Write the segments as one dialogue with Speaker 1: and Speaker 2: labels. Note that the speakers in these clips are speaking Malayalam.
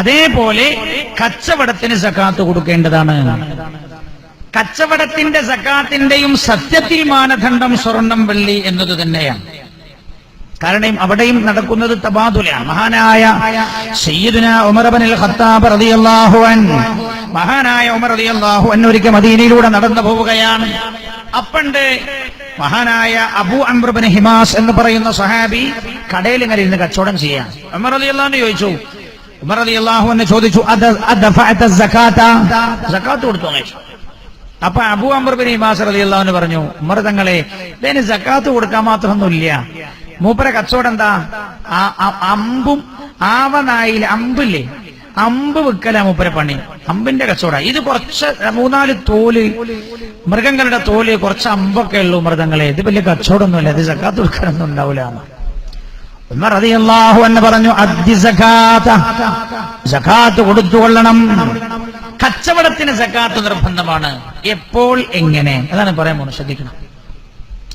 Speaker 1: അതേപോലെ കച്ചവടത്തിന് സക്കാത്ത് കൊടുക്കേണ്ടതാണ്. കച്ചവടത്തിന്റെ സക്കാത്തിന്റെയും സത്യത്തിൽ മാനദണ്ഡം സ്വർണം വെള്ളി എന്നത് തന്നെയാണ്. കാരണം അവിടെയും നടക്കുന്നത് തബാതുലാണ് മഹാനായ സയ്യിദുന ഉമർ ഇബ്നുൽ ഖത്താബ് റളിയല്ലാഹു അൻ മഹാനായ ഉമർ റളിയല്ലാഹു അൻ ഒരിക്കൽ മദീനയിലൂടെ നടന്നു പോവുകയാണ്. അപ്പണ്ട് മഹാനായ അബു ഇബ്നു ഹിമാസ് എന്ന് പറയുന്ന സഹാബി കടയിൽ ഇങ്ങനെ ഇരുന്ന് കച്ചവടം ചെയ്യാൻ. ഉമർ റളിയല്ലാഹു ചോദിച്ചു ഉമർ റളിയല്ലാഹു എന്ന് ചോദിച്ചു "അദ- അദഫഅത സകാത്ത് കൊടുത്തു അപ്പൊ അബു അമർ ബിൻ ഹിമാസ് റളിയല്ലാഹു പറഞ്ഞു ഉമർ തങ്ങളെ ഇതിന് സക്കാത്ത് കൊടുക്കാൻ മാത്രമൊന്നുമില്ല. മൂപ്പര കച്ചവടം എന്താ? അമ്പും ആവനായിൽ അമ്പില്ലേ? അമ്പ് വിൽക്കല മൂപ്പര പണി. അമ്പിന്റെ കച്ചവടം. ഇത് കുറച്ച് മൂന്നാൽ തോൽ മൃഗങ്ങളുടെ തോൽ കുറച്ച് അമ്പൊക്കെ ഉള്ളൂ മൃഗങ്ങളെ ഇത് വലിയ കച്ചവടമൊന്നുമില്ല. ഇത് സക്കാത്ത് കൊടുക്കാനൊന്നും ഉണ്ടാവില്ല ഉമർ പറഞ്ഞു അദ്ദി സകാത സകാത്ത് കൊടുത്തുകൊള്ളണം. കച്ചവടത്തിന് സക്കാത്ത് നിർബന്ധമാണ്. എപ്പോൾ എങ്ങനെ? അതാണ് പറയാൻ പോകുന്നത്. ശ്രദ്ധിക്കണം.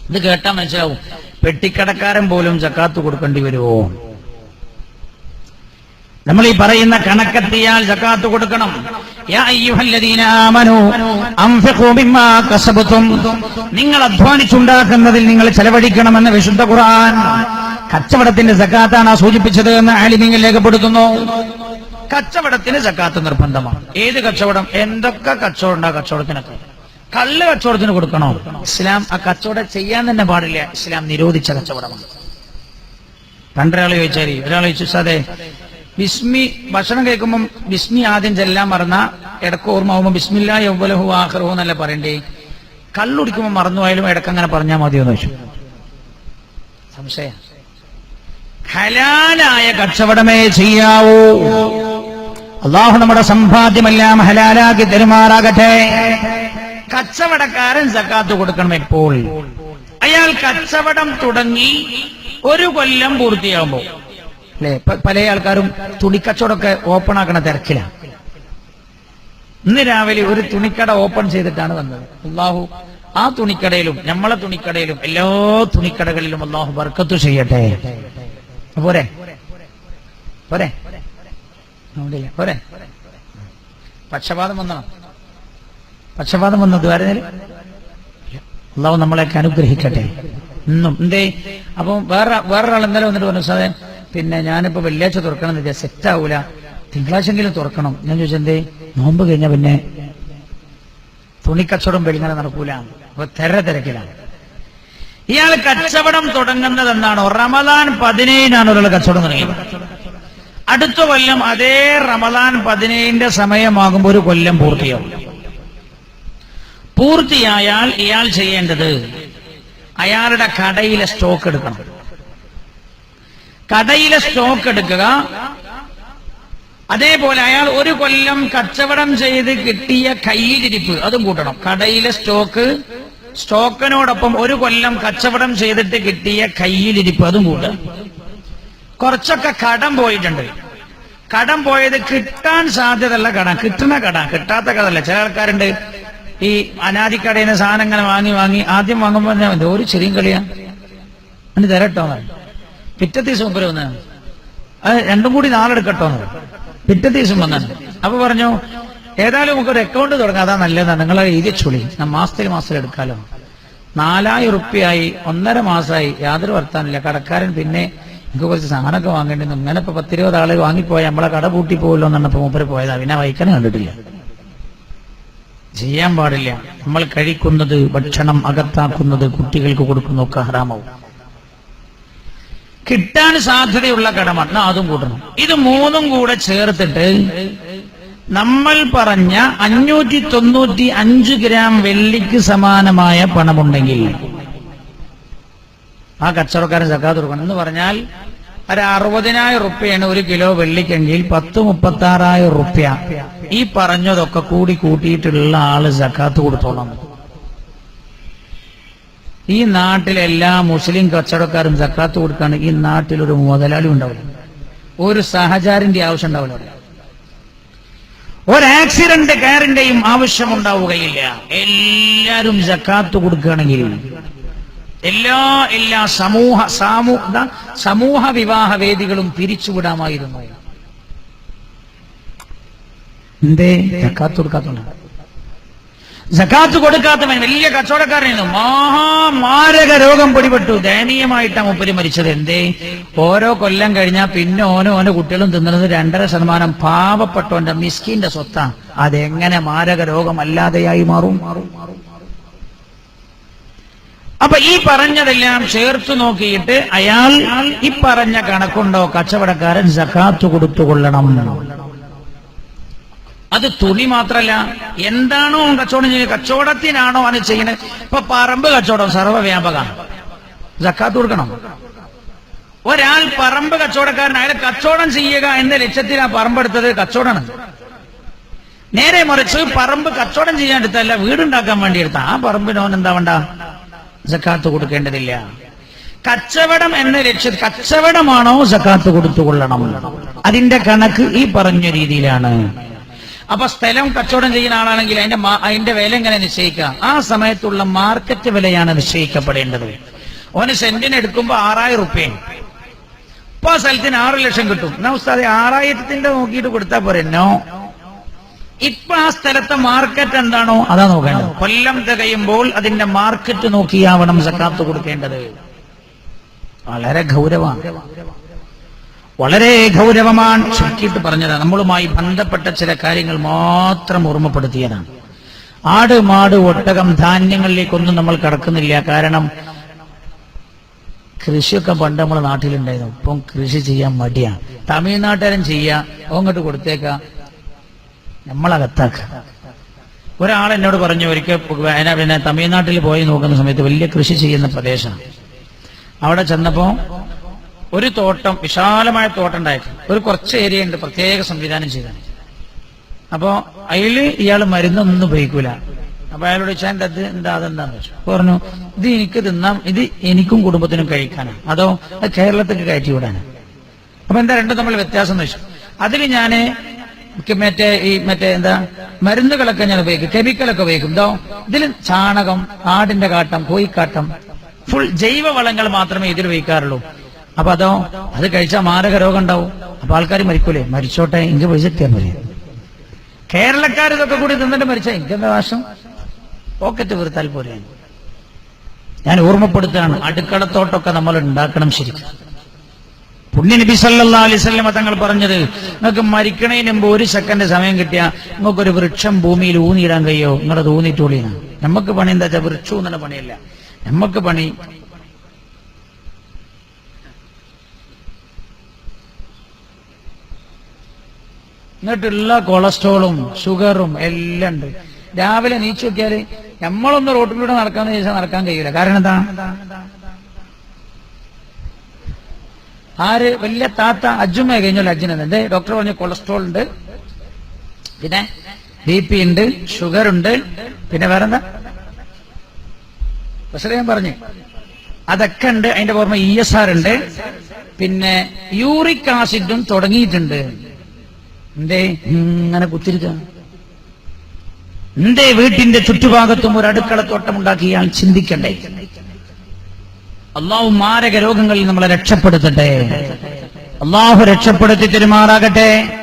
Speaker 1: ഇത് കേട്ടാ മനസ്സിലാവും. പെട്ടിക്കടക്കാരൻ പോലും സക്കാത്ത് കൊടുക്കേണ്ടി വരുമോ? നമ്മൾ ഈ പറയുന്ന കണക്കെത്തിയാൽ സക്കാത്ത് കൊടുക്കണം. നിങ്ങൾ അധ്വാനിച്ചുണ്ടാക്കുന്നതിൽ നിങ്ങൾ ചെലവഴിക്കണമെന്ന് വിശുദ്ധ ഖുർആൻ കച്ചവടത്തിന്റെ സക്കാത്താണ് ആ സൂചിപ്പിച്ചത് എന്ന് ആലിമിങ്ങൾ രേഖപ്പെടുത്തുന്നു. കച്ചവടത്തിന് സക്കാത്ത് നിർബന്ധമാണ്. ഏത് കച്ചവടം? എന്തൊക്കെ കച്ചവടം ഉണ്ടാ കച്ചവടത്തിനൊക്കെ? കള്ള് കച്ചവടത്തിന് കൊടുക്കണോ? ഇസ്ലാം ആ കച്ചവടം ചെയ്യാൻ തന്നെ പാടില്ല. ഇസ്ലാം നിരോധിച്ച കച്ചവടമാണ്. പണ്ടൊരാൾ ചോദിച്ചാൽ ഒരാൾ ചോദിച്ചു അതെ ബിസ്മി ഭക്ഷണം കേൾക്കുമ്പം ബിസ്മി ആദ്യം ചെല്ലാൻ മറന്ന ഇടയ്ക്ക് ഓർമ്മ ബിസ്മില്ല യൗവലഹു ആഹ്റഹു എന്നല്ല പറയണ്ടേ? കള്ളുടിക്കുമ്പോൾ മറന്നുപോയാലും ഇടയ്ക്ക് അങ്ങനെ പറഞ്ഞാൽ മതിയോ എന്ന് ചോദിച്ചു. സംശയം ഹലാലായ കച്ചവടമേ ചെയ്യാവൂ. അള്ളാഹു നമ്മുടെ സമ്പാദ്യമെല്ലാം ഹലാലാക്കി തെരുമാറാകട്ടെ. കച്ചവടക്കാരൻ സക്കാത്ത് കൊടുക്കണം എപ്പോൾ? അയാൾ കച്ചവടം തുടങ്ങി ഒരു കൊല്ലം പൂർത്തിയാകുമ്പോ അല്ലെ? പല ആൾക്കാരും തുണിക്കച്ചവടമൊക്കെ ഓപ്പൺ ആക്കണ തിരക്കിലാണ് ഇന്ന് രാവിലെ ഒരു തുണിക്കട ഓപ്പൺ ചെയ്തിട്ടാണ് വന്നത്. അള്ളാഹു ആ തുണിക്കടയിലും നമ്മളെ തുണിക്കടയിലും എല്ലാ തുണിക്കടകളിലും അള്ളാഹു ബർക്കത്ത് ചെയ്യട്ടെ. പോരെ. പോരെ. അതുകൊണ്ടില്ല. പോരെ. പക്ഷപാതം വന്നോ പക്ഷപാതം വന്നു. ദ്വാരനേൽ അള്ളാഹു നമ്മളെയൊക്കെ അനുഗ്രഹിക്കട്ടെ. ഇന്നും. എന്തേ? അപ്പൊ വേറെ വേറൊരാൾ എന്തായാലും വന്നിട്ട് പറഞ്ഞു സാറേ പിന്നെ ഞാനിപ്പോ വെള്ളിയാഴ്ച തുറക്കണം എന്ന് സെറ്റ് ആവൂല തിങ്കളാഴ്ചെങ്കിലും തുറക്കണം. ഞാൻ ചോദിച്ചു എന്തേ? നോമ്പ് കഴിഞ്ഞ പിന്നെ തുണിക്കച്ചവടം വെളിങ്ങനെ നടക്കൂല. അപ്പൊ തെര തിരക്കിലാണ് ഇയാൾ കച്ചവടം തുടങ്ങുന്നത് എന്താണോ റമദാൻ പതിനേഴിനാണ് ഒരാൾ കച്ചവടം തുടങ്ങിയത്. അടുത്ത കൊല്ലം അതേ റമദാൻ പതിനേഴിന്റെ സമയമാകുമ്പോൾ ഒരു കൊല്ലം പൂർത്തിയാവും. പൂർത്തിയായാൽ ഇയാൾ ചെയ്യേണ്ടത് അയാളുടെ കടയിലെ സ്റ്റോക്ക് എടുക്കണം. കടയിലെ സ്റ്റോക്ക് എടുക്കുക. അതേപോലെ അയാൾ ഒരു കൊല്ലം കച്ചവടം ചെയ്ത് കിട്ടിയ കയ്യിലിരിപ്പ് അതും കൂട്ടണം. കടയിലെ സ്റ്റോക്ക് സ്റ്റോക്കിനോടൊപ്പം ഒരു കൊല്ലം കച്ചവടം ചെയ്തിട്ട് കിട്ടിയ കയ്യിലിരിപ്പ് അതും കൂട്ടുക കുറച്ചൊക്കെ കടം പോയിട്ടുണ്ട്. കടം പോയത് കിട്ടാൻ സാധ്യതയുള്ള കട കിട്ടുന്ന കടം കിട്ടാത്ത കടല്ല ചില ആൾക്കാരുണ്ട് ഈ അനാദിക്കടയിൽ നിന്ന് സാധനം ഇങ്ങനെ വാങ്ങി വാങ്ങി ആദ്യം വാങ്ങുമ്പോൾ ഞാൻ മതി ഒരു ചെറിയ കളിയാ. എന്നിട്ട് തരട്ടോ പിറ്റത്തെ ദിവസം മുമ്പിൽ വന്നാണ് അത് രണ്ടും കൂടി നാളെടുക്കട്ടോ. പിറ്റത്തെ ദിവസം വന്നാണ് അപ്പൊ പറഞ്ഞു ഏതായാലും നമുക്ക് ഒരു അക്കൗണ്ട് തുടങ്ങാം. അതാ നല്ലതാണ് നിങ്ങളെ എഴുതിച്ചുളി മാസത്തിൽ മാസത്തിൽ എടുക്കാലോ. നാലായിരം ഉറുപ്പ്യായി. ഒന്നര മാസമായി. യാതൊരു വർത്താനില്ല കടക്കാരൻ പിന്നെ എനിക്ക് കുറച്ച് സാധനമൊക്കെ വാങ്ങേണ്ടി ഇങ്ങനെ ഇപ്പൊ പത്തിരുപത് ആൾ വാങ്ങിപ്പോയാൽ നമ്മളെ കട പൂട്ടി പോയല്ലോ എന്നാണ് മൂപ്പര് പോയതാ. പിന്നെ വൈക്കനെ കണ്ടിട്ടില്ല. ചെയ്യാൻ പാടില്ല. നമ്മൾ കഴിക്കുന്നത് ഭക്ഷണം അകത്താക്കുന്നത് കുട്ടികൾക്ക് കൊടുക്കുന്ന ഒക്കെ ഹറാമാവും. കിട്ടാൻ സാധ്യതയുള്ള കടമാണ് അതും കൂട്ടണം. ഇത് മൂന്നും കൂടെ ചേർത്തിട്ട് നമ്മൾ പറഞ്ഞ അഞ്ഞൂറ്റി തൊണ്ണൂറ്റി അഞ്ച് ഗ്രാം വെള്ളിക്ക് സമാനമായ പണമുണ്ടെങ്കിൽ ആ കച്ചവടക്കാരൻ സക്കാത്ത് കൊടുക്കണം. എന്ന് പറഞ്ഞാൽ ഒരു അറുപതിനായിരം റുപ്യാണ് ഒരു കിലോ വെള്ളിക്കെങ്കിൽ പത്ത് മുപ്പത്തി ആറായിരം റുപ്യ. ഈ പറഞ്ഞതൊക്കെ കൂടി കൂട്ടിയിട്ടുള്ള ആൾ സക്കാത്ത് കൊടുത്തോളാം ഈ നാട്ടിലെല്ലാ മുസ്ലിം കച്ചവടക്കാരും സക്കാത്ത് കൊടുക്കാണ്. ഈ നാട്ടിൽ ഒരു മുതലാളി ഉണ്ടാവില്ല. ഒരു സഹചാരിന്റെ ആവശ്യം ഉണ്ടാവില്ല. ആക്സിഡന്റ് കാറിന്റെയും ആവശ്യമുണ്ടാവുകയില്ല. എല്ലാരും സക്കാത്ത് കൊടുക്കുകയാണെങ്കിൽ എല്ലാ എല്ലാ സമൂഹ സാമൂഹ? സമൂഹ വിവാഹ വേദികളും പിരിച്ചുവിടാമായിരുന്നു. എന്തേ? ജക്കാത്ത് കൊടുക്കാത്തോണ്ടാണ് ജക്കാത്ത് കൊടുക്കാത്തവൻ വലിയ കച്ചവടക്കാരനായിരുന്നു. മഹാമാരക രോഗം പിടിപെട്ടു. ദയനീയമായിട്ടാണ് മുപ്പര് മരിച്ചത്. എന്തേ? ഓരോ കൊല്ലം കഴിഞ്ഞാൽ പിന്നെ ഓനോ ഓനോ കുട്ടികളും തിന്നുന്നത് രണ്ടര ശതമാനം പാവപ്പെട്ടവന്റെ മിസ്കിന്റെ സ്വത്താ. അതെങ്ങനെ മാരക രോഗമല്ലാതെയായി മാറും? അപ്പൊ ഈ പറഞ്ഞതെല്ലാം ചേർത്ത് നോക്കിയിട്ട് അയാൾ ഈ പറഞ്ഞ കണക്കുണ്ടോ കച്ചവടക്കാരൻ ജക്കാത്ത് കൊടുത്തുകൊള്ളണം? അത് തുണി മാത്രല്ല. എന്താണോ കച്ചവടം ചെയ്യുന്നത്? കച്ചവടത്തിനാണോ അത് ചെയ്യുന്നത്? ഇപ്പൊ പറമ്പ് കച്ചവടം സർവവ്യാപകമാണ് ജക്കാത്ത് കൊടുക്കണം. ഒരാൾ പറമ്പ് കച്ചവടക്കാരൻ അയാൾ കച്ചവടം ചെയ്യുക എന്ന ലക്ഷ്യത്തിൽ ആ പറമ്പെടുത്തത് കച്ചവടമാണ്. നേരെ മറിച്ച് പറമ്പ് കച്ചവടം ചെയ്യാൻ എടുത്തല്ല വീടുണ്ടാക്കാൻ വേണ്ടി എടുത്ത. ആ പറമ്പിനോൻ എന്താ വേണ്ട? ജക്കാത്ത് കൊടുക്കേണ്ടതില്ല. കച്ചവടം എന്ന ലക്ഷ്യ കച്ചവടമാണോ ജക്കാത്ത് കൊടുത്തുകൊള്ളണം? അതിന്റെ കണക്ക് ഈ പറഞ്ഞ രീതിയിലാണ്. അപ്പൊ സ്ഥലം കച്ചവടം ചെയ്യുന്ന ആളാണെങ്കിൽ അതിന്റെ അതിന്റെ വില എങ്ങനെ നിശ്ചയിക്കുക? ആ സമയത്തുള്ള മാർക്കറ്റ് വിലയാണ് നിശ്ചയിക്കപ്പെടേണ്ടത്. ഓന് സെന്റിന് എടുക്കുമ്പോ ആറായിരം റുപ്യ. ഇപ്പൊ ആ സ്ഥലത്തിന് ആറ് ലക്ഷം കിട്ടും. എന്നാ ഉസ്താദെ ആറായിരത്തിന്റെ നോക്കിയിട്ട് കൊടുത്താൽ പോരെ? നോ. ഇപ്പൊ ആ സ്ഥലത്തെ മാർക്കറ്റ് എന്താണോ അതാ നോക്കേണ്ടത്. കൊല്ലം തികയുമ്പോൾ അതിന്റെ മാർക്കറ്റ് നോക്കിയാവണം സക്കാത്ത് കൊടുക്കേണ്ടത്. വളരെ ഗൗരവമാണ്. വളരെ ഗൗരവമാണ്. ചുരുക്കിയിട്ട് പറഞ്ഞത് നമ്മളുമായി ബന്ധപ്പെട്ട ചില കാര്യങ്ങൾ മാത്രം ഓർമ്മപ്പെടുത്തിയതാണ്. ആട് മാട് ഒട്ടകം ധാന്യങ്ങളിലേക്കൊന്നും നമ്മൾ കടക്കുന്നില്ല. കാരണം കൃഷിയൊക്കെ പണ്ട് നമ്മുടെ നാട്ടിലുണ്ടായിരുന്നു. ഇപ്പം കൃഷി ചെയ്യാൻ മടിയാണ് തമിഴ്നാട്ടുകാരൻ ചെയ്യാ അങ്ങോട്ട് കൊടുത്തേക്ക. നമ്മളകത്താക്ക. ഒരാൾ എന്നോട് പറഞ്ഞു ഒരിക്കൽ പിന്നെ തമിഴ്നാട്ടിൽ പോയി നോക്കുന്ന സമയത്ത് വലിയ കൃഷി ചെയ്യുന്ന പ്രദേശമാണ്. അവിടെ ചെന്നപ്പോ ഒരു തോട്ടം വിശാലമായ തോട്ടം ഉണ്ടായിട്ടുണ്ട്. ഒരു കുറച്ച് ഏരിയ ഉണ്ട് പ്രത്യേക സംവിധാനം ചെയ്താണ് അപ്പോ അയിൽ ഇയാൾ മരുന്നൊന്നും ഉപയോഗിക്കൂല. അപ്പൊ അയാളോട് ചോദിച്ചാൽ എന്താ അത് എന്താ അതെന്താന്ന് വെച്ചു പറഞ്ഞു ഇത് എനിക്ക് തിന്നാം ഇത് എനിക്കും കുടുംബത്തിനും കഴിക്കാനാണ് അതോ അത് കേരളത്തിലേക്ക് കയറ്റി വിടാനാണ് അപ്പൊ എന്താ രണ്ടും തമ്മിൽ വ്യത്യാസം എന്ന് വെച്ചു അതിൽ ഞാൻ മറ്റേ ഈ മറ്റേ എന്താ മരുന്നുകളൊക്കെ ഞാൻ ഉപയോഗിക്കും കെമിക്കലൊക്കെ ഉപയോഗിക്കും. ഇതോ ഇതിൽ ചാണകം ആടിന്റെ കാട്ടം കോയിക്കാട്ടം ഫുൾ ജൈവ വളങ്ങൾ മാത്രമേ ഇതിൽ ഉപയോഗിക്കാറുള്ളൂ. അപ്പൊ അതോ അത് കഴിച്ചാൽ മാരക രോഗം ഉണ്ടാവും അപ്പൊ ആൾക്കാർ മരിക്കൂലേ? മരിച്ചോട്ടെ എനിക്ക് പൈസ എത്തിയാൽ മതി കേരളക്കാർ ഇതൊക്കെ കൂടി തിന്നിട്ട് മരിച്ച എനിക്കെന്താ വാശം പോക്കറ്റ് വീർത്താൽ പോലെ ഞാൻ ഓർമ്മപ്പെടുത്തുകയാണ് അടുക്കളത്തോട്ടൊക്കെ നമ്മൾ ഉണ്ടാക്കണം ശരിക്കും. പുണ്യ നബി സല്ല അലൈഹി വസല്ലമ തങ്ങൾ പറഞ്ഞത് നിങ്ങൾക്ക് മരിക്കണതിന് മുമ്പ് ഒരു സെക്കൻഡ് സമയം കിട്ടിയാ നിങ്ങൾക്കൊരു വൃക്ഷം ഭൂമിയിൽ ഊന്നിയിടാൻ കഴിയോ? നിങ്ങളത് ഊന്നിട്ടുള്ളിയാണ് നമുക്ക് പണി എന്താ വെച്ചാൽ വൃക്ഷം എന്നുള്ള പണിയല്ല. നമുക്ക് പണി എന്നിട്ടുള്ള കൊളസ്ട്രോളും ഷുഗറും എല്ലാം ഉണ്ട്. രാവിലെ നീച്ചു നോക്കിയാൽ നമ്മളൊന്ന് റോട്ടിലൂടെ നടക്കാന്ന് ചോദിച്ചാൽ നടക്കാൻ കഴിയില്ല കാരണം എന്താ? ആര് വലിയ താത്ത അജുമ കഴിഞ്ഞാൽ എന്റെ ഡോക്ടർ പറഞ്ഞ കൊളസ്ട്രോൾ ഉണ്ട്. പിന്നെ ബി പി ഉണ്ട് ഷുഗർ ഉണ്ട്. പിന്നെ വേറെന്താ? പക്ഷേ ഞാൻ പറഞ്ഞു. അതൊക്കെ ഉണ്ട്. അതിന്റെ പുറമെ ഇ എസ് ആർ ഉണ്ട്. പിന്നെ യൂറിക് ആസിഡും തുടങ്ങിയിട്ടുണ്ട്. എന്തേ? ഇങ്ങനെ കുത്തിരിക്ക. എന്തേ വീട്ടിന്റെ ചുറ്റുഭാഗത്തും ഒരു അടുക്കളത്തോട്ടം ഉണ്ടാക്കി ഇയാൾ ചിന്തിക്കണ്ടേ? അള്ളാഹു മാരക രോഗങ്ങളിൽ നമ്മളെ രക്ഷപ്പെടുത്തട്ടെ. അള്ളാഹു രക്ഷപ്പെടുത്തി തെരുമാറാകട്ടെ.